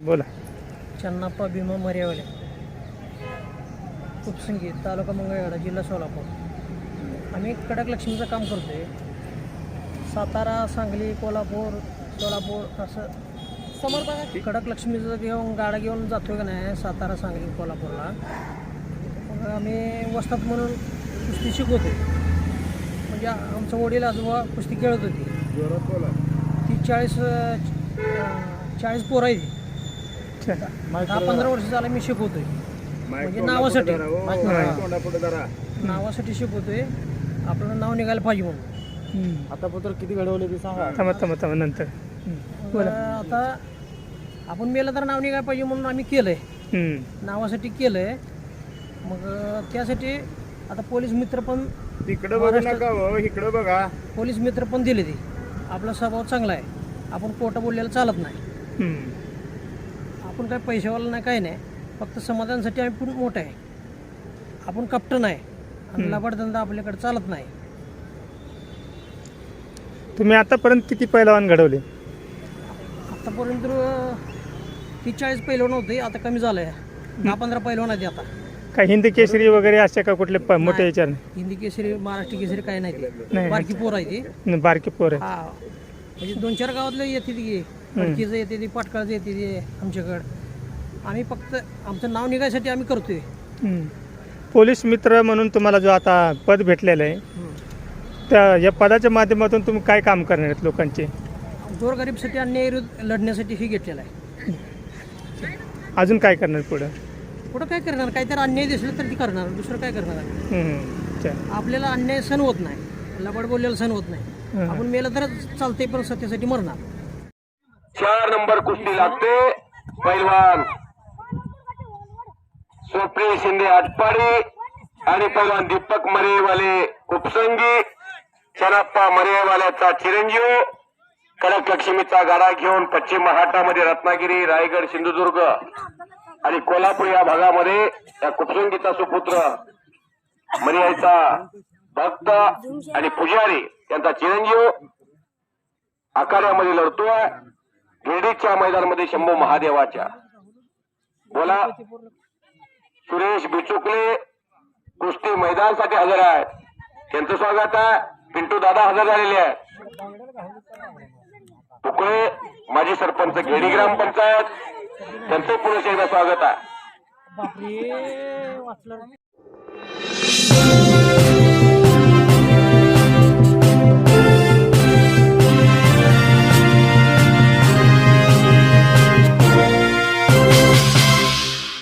बोला. चन्नाप्पा भीमा मर्यावाले उपसंगी तालुका मंगळवेढा जिल्हा सोलापूर. आम्ही कडक लक्ष्मीचं काम करतोय. सातारा सांगली कोल्हापूर सोलापूर असं समर्थ कडक लक्ष्मीचं घेऊन गाडा घेऊन जातोय का नाही सातारा सांगली कोल्हापूरला. मग आम्ही वस्तात म्हणून कुस्ती शिकवतोय. म्हणजे आमचं वडील आजोबा कुस्ती खेळत होती. ती चाळीस चाळीस पोरं आहे ती दहा पंधरा वर्ष झालं मी शिकवतोय. म्हणजे नावासाठी. नावासाठी शिकवतोय. आपलं नाव निघायला पाहिजे म्हणून. आता पत्र किती घडवले ते सांगा. थांबा थांबा थांबा नंतर. आता आपण मेलं तर नाव निघायला पाहिजे म्हणून आम्ही केलंय. नावासाठी केलंय. मग त्यासाठी आता पोलीस मित्र पण तिकडं बघू नका हो इकडं बघा. पोलीस मित्र पण दिले ते. आपला स्वभाव चांगला आहे. आपण कोटं बोललेलं चालत नाही. आपण काय पैशावाला नाही काय नाही. फक्त समाधानासाठी आम्ही पण मोठं आहे. आपण कप्टन आहे आणि लबाडधंदा आपल्याकडे चालत नाही. तुम्ही आतापर्यंत किती पैलवान घडवले? आतापर्यंत तीस चाळीस पैलवान होते आता कमी झालं आहे दहा पंधरा पैलवान आहेत आता. काय हिंदी केसरी वगैरे असे का कुठले प- मोठे विचार हिंदी केसरी महाराष्ट्र केसरी काय नाही ते. नाही. बारकी पोर आहे ती. नाही बारके पोर आहे हा. म्हणजे दोन चार गावातले येते ती. पडकीचं येते ती पाटकाळचं येते ती आमच्याकडं. आम्ही फक्त आमचं नाव निघायसाठी आम्ही करतोय. हम्म. पोलीस मित्र म्हणून तुम्हाला जो आता पद भेटलेलं आहे त्या या पदाच्या माध्यमातून तुम्ही काय काम करणार आहेत लोकांचे? गोरगरीबसाठी अन्याय विरुद्ध लढण्यासाठी ही घेतलेला आहे. अजून काय करणार पुढं? पुढं काय करणार? काहीतरी अन्याय दिसलं तर ती करणार. दुसरं काय करणार? आहे? हम्म. अच्छा. आपल्याला अन्याय सण होत नाही. लबाड बोललेला सण होत नाही. आपण मेलं तर चालतंय पण सत्यासाठी मरणार. चार नंबर कुस्ती लागते. पैलवान स्वप्नील शिंदे आटपाडी आणि पैलवान दीपक मरेवाले उपसंगी. चनाप्पा मरेवाल्याचा चिरंजीव. कडक लक्ष्मीचा गाडा घेऊन पश्चिम महाराष्ट्रामध्ये रत्नागिरी रायगड सिंधुदुर्ग आणि कोल्हापूर या भागामध्ये या कुपसुंगीचा सुपुत्र मर्याचा भक्त आणि पुजारी यांचा चिरंजीव आखाड्यामध्ये लढतोय. गिरडीच्या मैदानामध्ये शंभू महादेवाच्या. बोला. सुरेश बिचुकले कुस्ती मैदानसाठी हजर आहे त्यांचं स्वागत आहे. पिंटू दादा हजर झालेले आहे तुकळे माजी सरपंच घेडी ग्रामपंचायत त्यांचं पुरुष एकदा स्वागत आहे.